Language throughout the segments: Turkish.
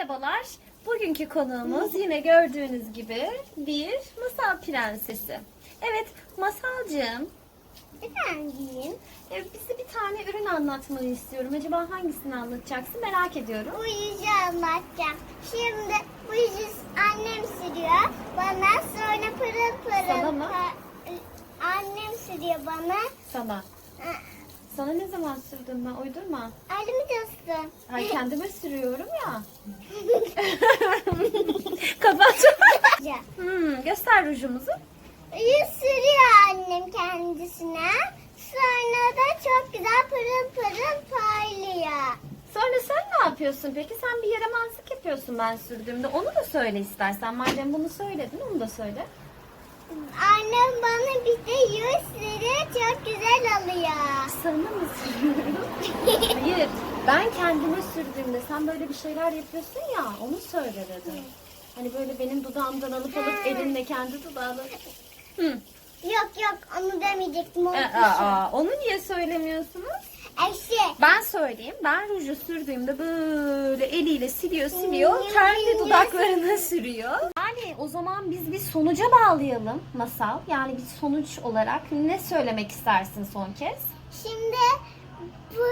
Merhabalar. Bugünkü konuğumuz yine gördüğünüz gibi bir masal prensesi. Evet, masalcığım. Efendim, e, Bize bir tane ürün anlatmanı istiyorum. Acaba hangisini anlatacaksın merak ediyorum. bu yüzü anlatacağım. Şimdi bu yüzü annem sürüyor bana sonra pırıl pırıl. Sana mı? pa- Annem sürüyor bana. Sana. Sana ne zaman sürdüm ben? Uydurma. Elimi dostum. Ay kendime sürüyorum ya. Kapat. hmm, göster rujumuzu. Yüz sürüyor annem kendisine. Sonra da çok güzel pırıl pırıl parlıyor. Sonra sen ne yapıyorsun peki? Sen bir yaramazlık yapıyorsun ben sürdüğümde. Onu da söyle istersen. Madem bunu söyledin onu da söyle. Annem bana bir de yüz sürüyor çok güzel alıyor. Sana mı sürüyorum? Hayır. Ben kendime sürdüğümde sen böyle bir şeyler yapıyorsun ya onu söyle dedim. Hani böyle benim dudağımdan alıp alıp elinle kendi dudağını... Hı. Yok yok onu demeyecektim. Aa, unutmuşum. aa, onu niye söylemiyorsunuz? Ayşe. Ben söyleyeyim. Ben ruju sürdüğümde böyle eliyle siliyor siliyor. Kendi dudaklarına sürüyor. Yani o zaman biz bir sonuca bağlayalım masal. Yani bir sonuç olarak ne söylemek istersin son kez? Şimdi bu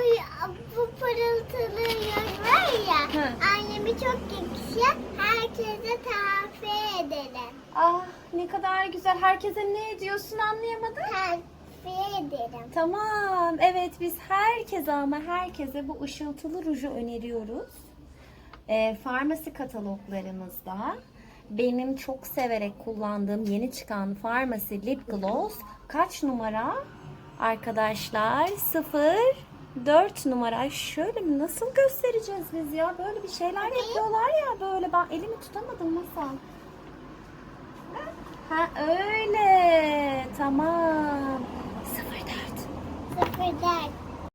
bu pırıltılı yüz var ya Hı. annemi çok yakışıyor. Herkese tavsiye ederim. Ah ne kadar güzel. Herkese ne ediyorsun anlayamadım. Tavsiye ederim. Tamam. Evet biz herkese ama herkese bu ışıltılı ruju öneriyoruz. Ee, farmasi kataloglarımızda benim çok severek kullandığım yeni çıkan Pharmacy Lip Gloss kaç numara? Arkadaşlar 0 4 numara. Şöyle mi nasıl göstereceğiz biz ya? Böyle bir şeyler Hadi. yapıyorlar ya böyle. Ben elimi tutamadım nasıl? Ha öyle. Tamam. 04. 04.